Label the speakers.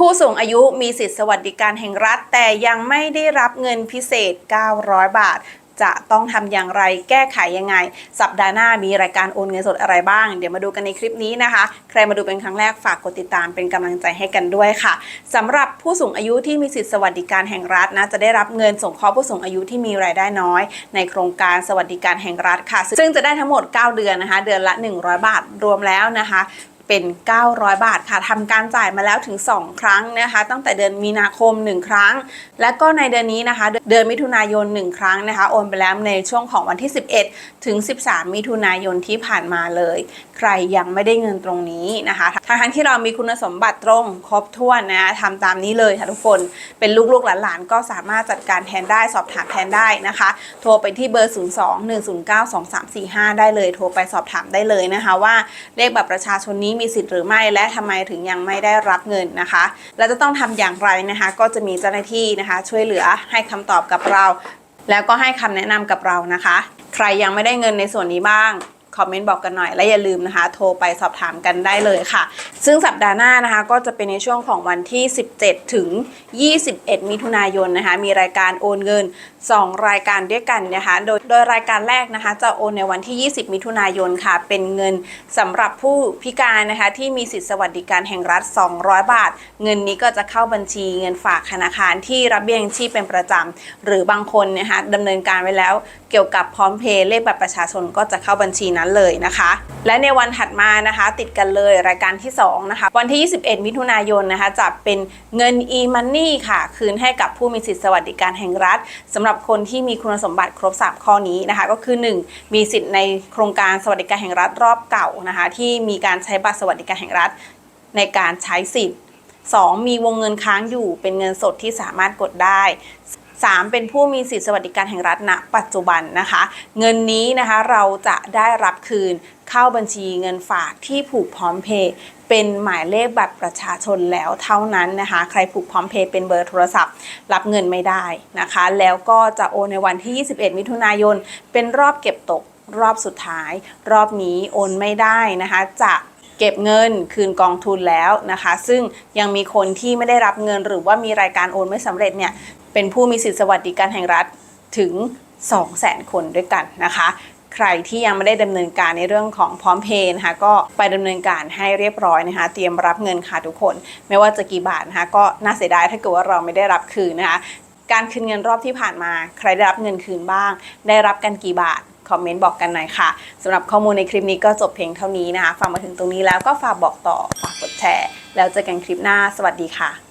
Speaker 1: ผู้สูงอายุมีสิทธิสวัสดิการแห่งรัฐ แต่ยังไม่ได้รับเงินพิเศษ 900 บาท จะต้องทำอย่างไรแก้ไขยังไง สัปดาห์หน้ามีรายการโอนเงินสดอะไรบ้าง เดี๋ยวมาดูกันในคลิปนี้นะคะ ใครมาดูเป็นครั้งแรกฝากกดติดตามเป็นกำลังใจให้กันด้วยค่ะสำหรับผู้สูงอายุที่มีสิทธิสวัสดิการแห่งรัฐนะจะได้รับเงินสงเคราะห์ผู้สูงอายุที่มีรายได้น้อย ในโครงการสวัสดิการแห่งรัฐค่ะ ซึ่งจะได้ทั้งหมด 9 เดือนนะคะ เดือนละ 100 บาทรวมแล้วนะคะ เป็น 900 บาทค่ะทำการจ่ายมาแล้วถึง 2 ครั้งนะคะ ตั้งแต่เดือนมีนาคม 1 ครั้ง และก็ในเดือนนี้นะคะ เดือนมิถุนายน 1 ครั้งนะคะโอนไปแล้วในช่วงของวันที่ 11 ถึง 13 มิถุนายนที่ผ่านมาเลย ใครยังไม่ได้เงินตรงนี้นะคะทั้งที่เรามีคุณสมบัติตรงครบถ้วนนะทำตามนี้เลยค่ะทุกคนเป็นลูกๆหลานๆก็สามารถจัดการแทนได้สอบถามแทนได้นะคะ โทรไปที่เบอร์ 02-109-2345 ได้เลยโทรไปสอบถามได้เลยนะคะ ว่าเลขบัตรประชาชนนี้มีสิทธิ์หรือไม่และทำไมถึงยังไม่ได้รับเงินนะคะ และจะต้องทำอย่างไรนะคะ ก็จะมีเจ้าหน้าที่นะคะ ช่วยเหลือให้คำตอบกับเรา แล้วก็ให้คำแนะนำกับเรานะคะ ใครยังไม่ได้เงินในส่วนนี้บ้าง คอมเมนต์บอกกันหน่อย และอย่าลืมนะคะ โทรไปสอบถามกันได้เลยค่ะ ซึ่งสัปดาห์หน้านะคะก็จะเป็นในช่วงของวันที่ 17 ถึง 21 มิถุนายนนะคะมีรายการโอนเงิน 2 รายการด้วยกันนะคะ โดยโดยรายการแรกนะคะ จะโอนในวันที่ 20 มิถุนายนค่ะ เป็นเงินสำหรับผู้พิการนะคะ ที่มีสิทธิสวัสดิการแห่งรัฐ 200 บาท เงินนี้ก็จะเข้าบัญชีเงินฝากธนาคารที่รับเบี้ยยังชีพเป็นประจำหรือบางคนนะคะดำเนินการไว้แล้ว เกี่ยวกับพร้อมเพย์เลขบัตรประชาชนก็จะเข้าบัญชีนั้นเลยนะคะ และในวันถัดมานะคะ ติดกันเลยรายการที่2นะคะวันที่ 21 มิถุนายนนะคะจะเป็นเงิน e-money ค่ะ คืนให้กับผู้มีสิทธิสวัสดิการแห่งรัฐสำหรับคนที่มีคุณสมบัติครบ 3 ข้อนี้นะคะ ก็คือ 1. มีสิทธิ์ในโครงการสวัสดิการแห่งรัฐรอบเก่านะคะ ที่มีการใช้บัตรสวัสดิการแห่งรัฐในการใช้สิทธิ์ 2. มีวงเงินค้างอยู่เป็นเงินสดที่สามารถกดได้ 3. เป็นผู้มีสิทธิสวัสดิการแห่งรัฐณ ปัจจุบันนะคะ เงินนี้นะคะเราจะได้รับคืน เข้าบัญชีเงินฝากที่ผูกพร้อมเพย์เป็นหมายเลขบัตรประชาชนแล้วเท่านั้นนะคะ ใครผูกพร้อมเพย์เป็นเบอร์โทรศัพท์ รับเงินไม่ได้นะคะ แล้วก็จะโอนในวันที่ 21 มิถุนายน เป็นรอบเก็บตกรอบสุดท้าย รอบนี้โอนไม่ได้นะคะจะเก็บเงินคืนกองทุนแล้วนะคะ ซึ่งยังมีคนที่ไม่ได้รับเงินหรือว่ามีรายการโอนไม่สำเร็จเนี่ยเป็นผู้มีสิทธิสวัสดิการแห่งรัฐถึง 200,000 คนด้วยกันนะคะ ใครที่ยังไม่ได้ดำเนินการในเรื่องของพร้อมเพย์นะคะก็ไปดำเนินการให้เรียบร้อยนะคะ เตรียมรับเงินค่ะทุกคน ไม่ว่าจะกี่บาทนะคะก็น่าเสียดายถ้าเกิดว่าเราไม่ได้รับคืนนะคะการคืนเงินรอบที่ผ่านมา ใครได้รับเงินคืนบ้าง ได้รับกันกี่บาทคอมเมนต์บอกกันหน่อยค่ะสำหรับข้อมูลในคลิปนี้ก็จบเพียงเท่านี้นะคะฟังมาถึงตรงนี้แล้วก็ฝากบอกต่อฝากกดแชร์ แล้วเจอกันคลิปหน้า สวัสดีค่ะ